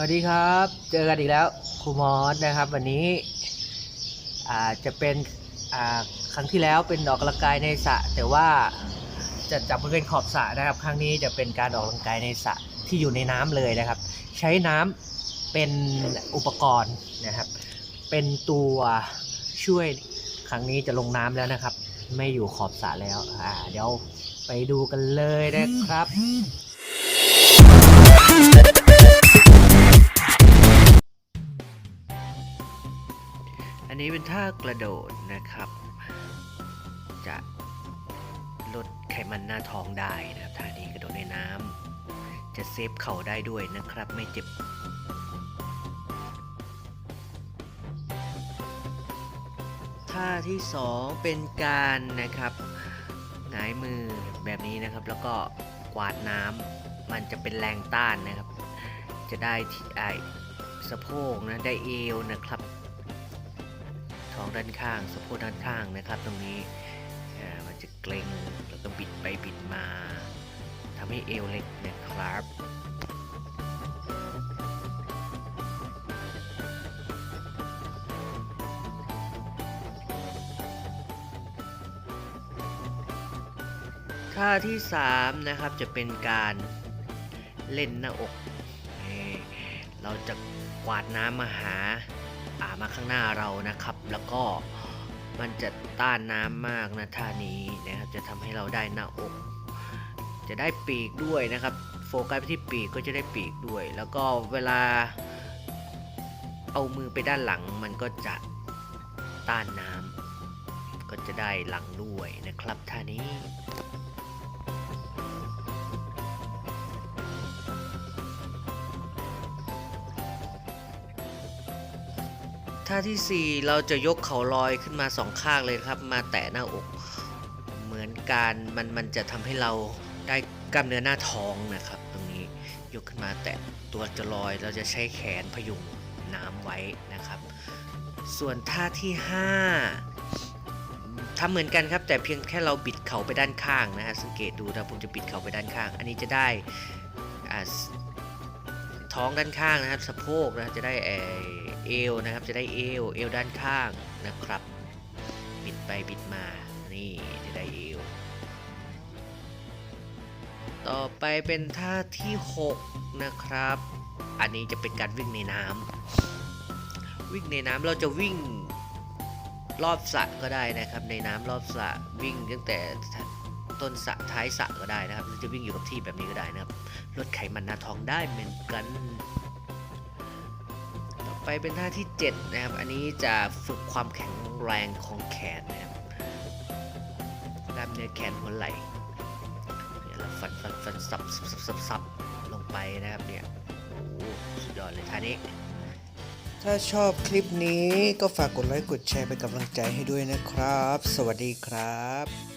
วัสดีครับ เจอกันอีกแล้วครูมอสนะครับ วันนี้อาจะเป็นครั้งที่แล้วเป็นออกกำลังกายในสระแต่ว่าจะจับบริเวณขอบสระนะครับ ครั้งนี้จะเป็นการออกกำลังกายในสระที่อยู่ในน้ำเลยนะครับ ใช้น้ำเป็นอุปกรณ์นะครับ เป็นตัวช่วยครั้งนี้จะลงน้ำแล้วนะครับ ไม่อยู่ขอบสระแล้วอ่าเดี๋ยวไปดูกันเลยนะครับ นนี้เป็นท่ากระโดดนะครับ จะลดไขมันหน้าท้องได้นะครับท่านี้กระโดดในน้ำจะเซฟเข่าได้ด้วยนะครับ ไม่เจ็บท่าที่สองเป็นการนะครับหงายมือแบบนี้นะครับ แล้วก็กวาดน้ำมันจะเป็นแรงต้านนะครับ จะได้ที่ไอสะโพกนะได้เอวนะครับ ท้องด้านข้างสะโพกด้านข้างนะครับ ตรงนี้มันจะเกร็งแล้วก็บิดไปบิดมาทำให้เอวเล็กนะครับท่าที่ 3 นะครับจะเป็นการเล่นหน้าอก เราจะกวาดน้ำมาหา มาข้างหน้าเรานะครับ แล้วก็มันจะต้านน้ำมากนะท่านี้นะครับจะทำให้เราได้หน้าอก จะได้ปีกด้วยนะครับ โฟกัสไปที่ปีกก็จะได้ปีกด้วย แล้วก็เวลา เอามือไปด้านหลังมันก็จะต้านน้ำก็จะได้หลังด้วยนะครับท่านี้ ท่าทีสี่ 4 เราจะยกเขาลอยขึ้นมาสองข้างเลยครับ มาแตะหน้าอก เหมือนการมันมันจะทำให้เราได้กล้ามเนื้อหน้าท้องนะครับ ตรงนี้ยกขึ้นมาแตะตัวจะลอย เราจะใช้แขนพยุงน้ำไว้นะครับ ส่วนท่าที่ 5ทำเหมือนกันครับ แต่เพียงแค่เราบิดเข่าไปด้านข้างนะฮะสังเกตดูนะผมจะบิดเข่าไปด้านข้าง อันนี้จะได้อ่า ท้องด้านข้างนะครับสะโพกนะครับจะได้เออเอวนะครับจะได้เอวเอวด้านข้างนะครับ บิดไปบิดมา นี่จะได้เอว ต่อไปเป็นท่าที่ 6 นะครับ อันนี้จะเป็นการวิ่งในน้ำวิ่งในน้ำเราจะวิ่งรอบสระก็ได้นะครับ ในน้ำรอบสระวิ่งตั้งแต่ ต้นสระท้ายสระก็ได้นะครับหรือจะวิ่งอยู่กับที่แบบนี้ก็ได้นะครับลดไขมันหน้าท้องได้เหมือนกัน ต่อไปเป็นท่าที่ 7 นะครับ อันนี้จะฝึกความแข็งแรงของแขนนะครับกล้ามเนื้อแขนหัวไหล่เนี่ยเราฟันฟันฟันซับซับซับซับลงไปนะครับเนี่ยโอ้โหสุดยอดเลยท่านี้ถ้าชอบคลิปนี้ก็ฝากกดไลค์กดแชร์เป็นกำลังใจให้ด้วยนะครับ สวัสดีครับ